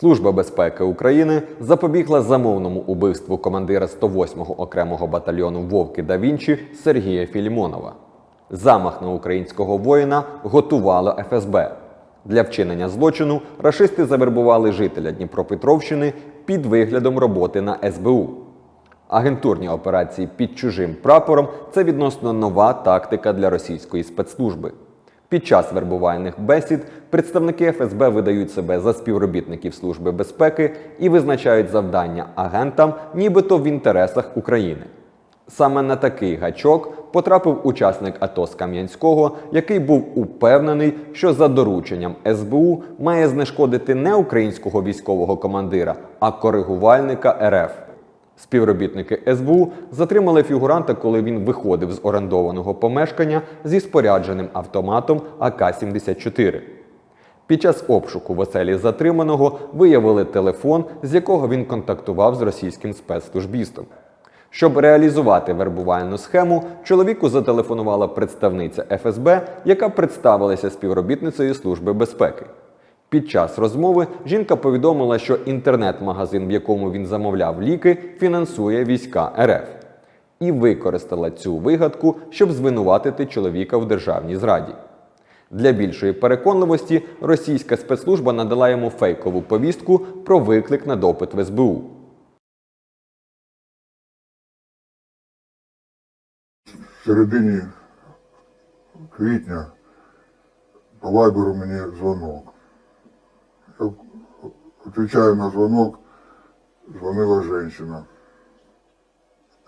Служба безпеки України запобігла замовному убивству командира 108-го окремого батальйону Вовки да Вінчі Сергія Філімонова. Замах на українського воїна готувало ФСБ. Для вчинення злочину рашисти завербували жителя Дніпропетровщини під виглядом роботи на СБУ. Агентурні операції під чужим прапором це відносно нова тактика для російської спецслужби. Під час вербувальних бесід представники ФСБ видають себе за співробітників Служби безпеки і визначають завдання агентам, нібито в інтересах України. Саме на такий гачок потрапив учасник АТО з Кам'янського, який був упевнений, що за дорученням СБУ має знешкодити не українського військового командира, а коригувальника РФ. Співробітники СБУ затримали фігуранта, коли він виходив з орендованого помешкання зі спорядженим автоматом АК-74. Під час обшуку в оселі затриманого виявили телефон, з якого він контактував з російським спецслужбістом. Щоб реалізувати вербувальну схему, чоловіку зателефонувала представниця ФСБ, яка представилася співробітницею Служби безпеки. Під час розмови жінка повідомила, що інтернет-магазин, в якому він замовляв ліки, фінансує війська РФ, і використала цю вигадку, щоб звинуватити чоловіка в державній зраді. Для більшої переконливості російська спецслужба надала йому фейкову повістку про виклик на допит в СБУ. В середині квітня по вайберу мені дзвонок. Відповідаю на дзвонок, дзвонила жінка.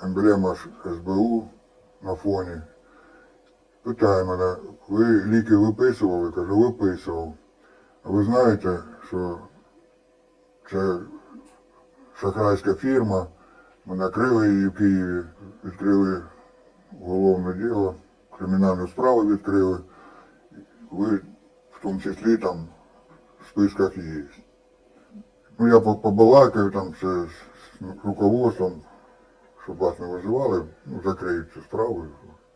Емблема СБУ на фоні. Питає мене, ви ліки виписували? Кажу, виписував. А ви знаєте, що це шахрайська фірма, ми накрили її в Києві, відкрили уголовне діло, кримінальну справу відкрили. Ви в тому числі там в списках є. Ну, я побалакаю там це з руководством, щоб вас не визивали, ну, закриють цю справу.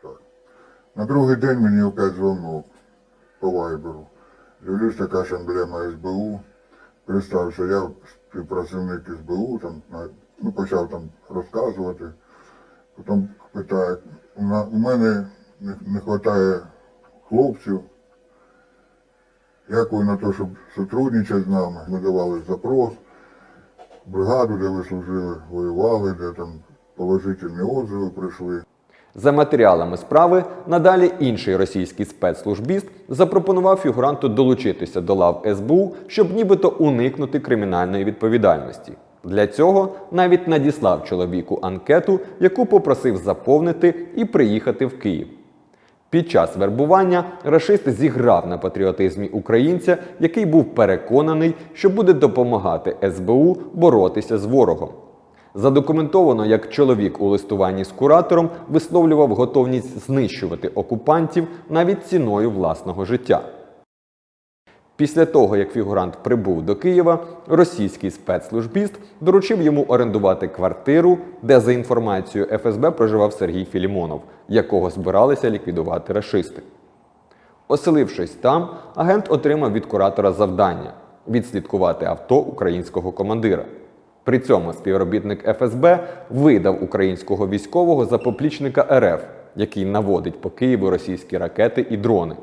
Так. На другий день мені опять дзвонок по вайберу. Дивлюсь, така ж емблема СБУ. Представився, я співпрацівник СБУ, там, ну, почав там розказувати. Потім питає, у, мене не, не вистачає хлопців. Як ви на те, щоб сотрудничати з нами? Ми давали запрос, бригаду, де ви служили, воювали, де там положительні отзиви прийшли. За матеріалами справи надалі інший російський спецслужбіст запропонував фігуранту долучитися до лав СБУ, щоб нібито уникнути кримінальної відповідальності. Для цього навіть надіслав чоловіку анкету, яку попросив заповнити і приїхати в Київ. Під час вербування рашист зіграв на патріотизмі українця, який був переконаний, що буде допомагати СБУ боротися з ворогом. Задокументовано, як чоловік у листуванні з куратором висловлював готовність знищувати окупантів навіть ціною власного життя. Після того, як фігурант прибув до Києва, російський спецслужбіст доручив йому орендувати квартиру, де, за інформацією ФСБ, проживав Сергій Філімонов, якого збиралися ліквідувати рашисти. Оселившись там, агент отримав від куратора завдання відслідкувати авто українського командира. При цьому співробітник ФСБ видав українського військового за поплічника РФ, який наводить по Києву російські ракети і дрони.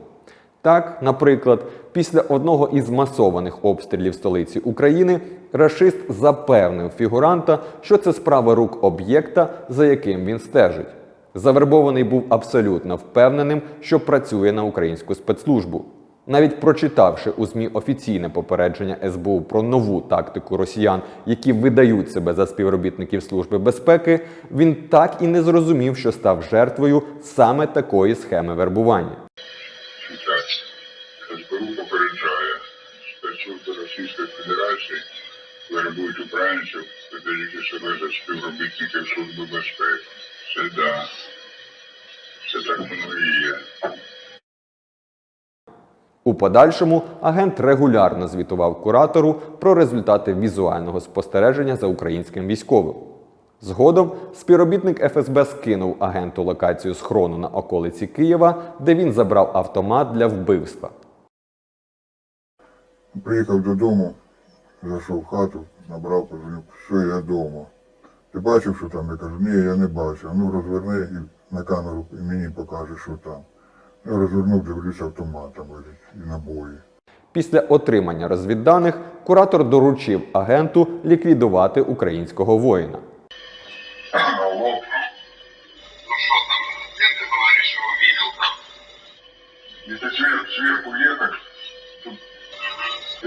Так, наприклад, після одного із масованих обстрілів столиці України рашист запевнив фігуранта, що це справа рук об'єкта, за яким він стежить. Завербований був абсолютно впевненим, що працює на українську спецслужбу. Навіть прочитавши у ЗМІ офіційне попередження СБУ про нову тактику росіян, які видають себе за співробітників Служби безпеки, він так і не зрозумів, що став жертвою саме такої схеми вербування. Читать. СБУ попереджає, спецслужби Російської Федерації вербують українців, видаючи себе за співробітників Служби безпеки. Це да. Це так воно і є. У подальшому агент регулярно звітував куратору про результати візуального спостереження за українським військовим. Згодом співробітник ФСБ скинув агенту локацію схрону на околиці Києва, де він забрав автомат для вбивства. Приїхав додому, зайшов в хату, набрав, позвонив, що я вдома. Ти бачив, що там? Я кажу, ні, я не бачив. Ну розверни і на камеру і мені покаже, що там. Я розвернув, дивлюся, автомат там лежить і набої. Після отримання розвідданих куратор доручив агенту ліквідувати українського воїна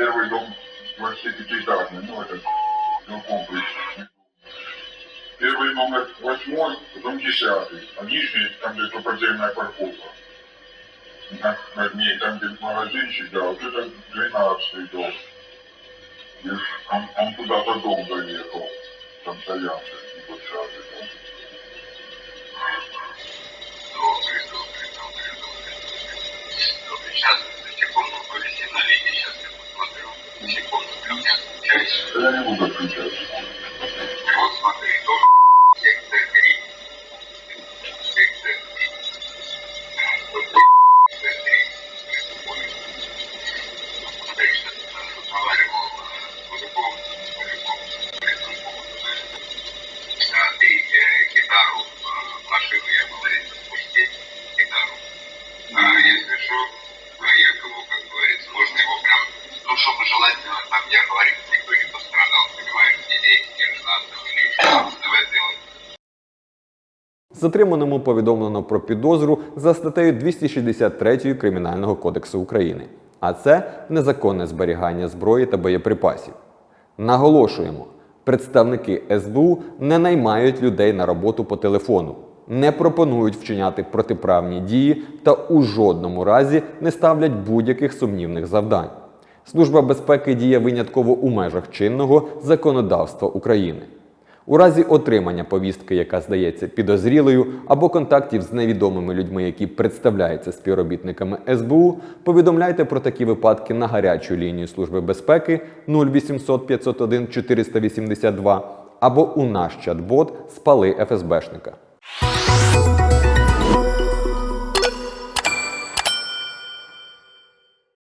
первый дом 25-этажный, ну этот ну, комплекс. Первый номер восьмой, потом десятый, а нижний, там где-то подземная парковка. На, над ней, там где магазинчик, да, вот это 12 дом. И он, он куда-то дом заехал, там стоянка, 20 Затриманому повідомлено про підозру за статтею 263 Кримінального кодексу України, а це незаконне зберігання зброї та боєприпасів. Наголошуємо, представники СБУ не наймають людей на роботу по телефону, не пропонують вчиняти протиправні дії та у жодному разі не ставлять будь-яких сумнівних завдань. Служба безпеки діє винятково у межах чинного законодавства України. У разі отримання повістки, яка здається підозрілою, або контактів з невідомими людьми, які представляються співробітниками СБУ, повідомляйте про такі випадки на гарячу лінію Служби безпеки 0800 501 482 або у наш чат-бот Спали ФСБшника.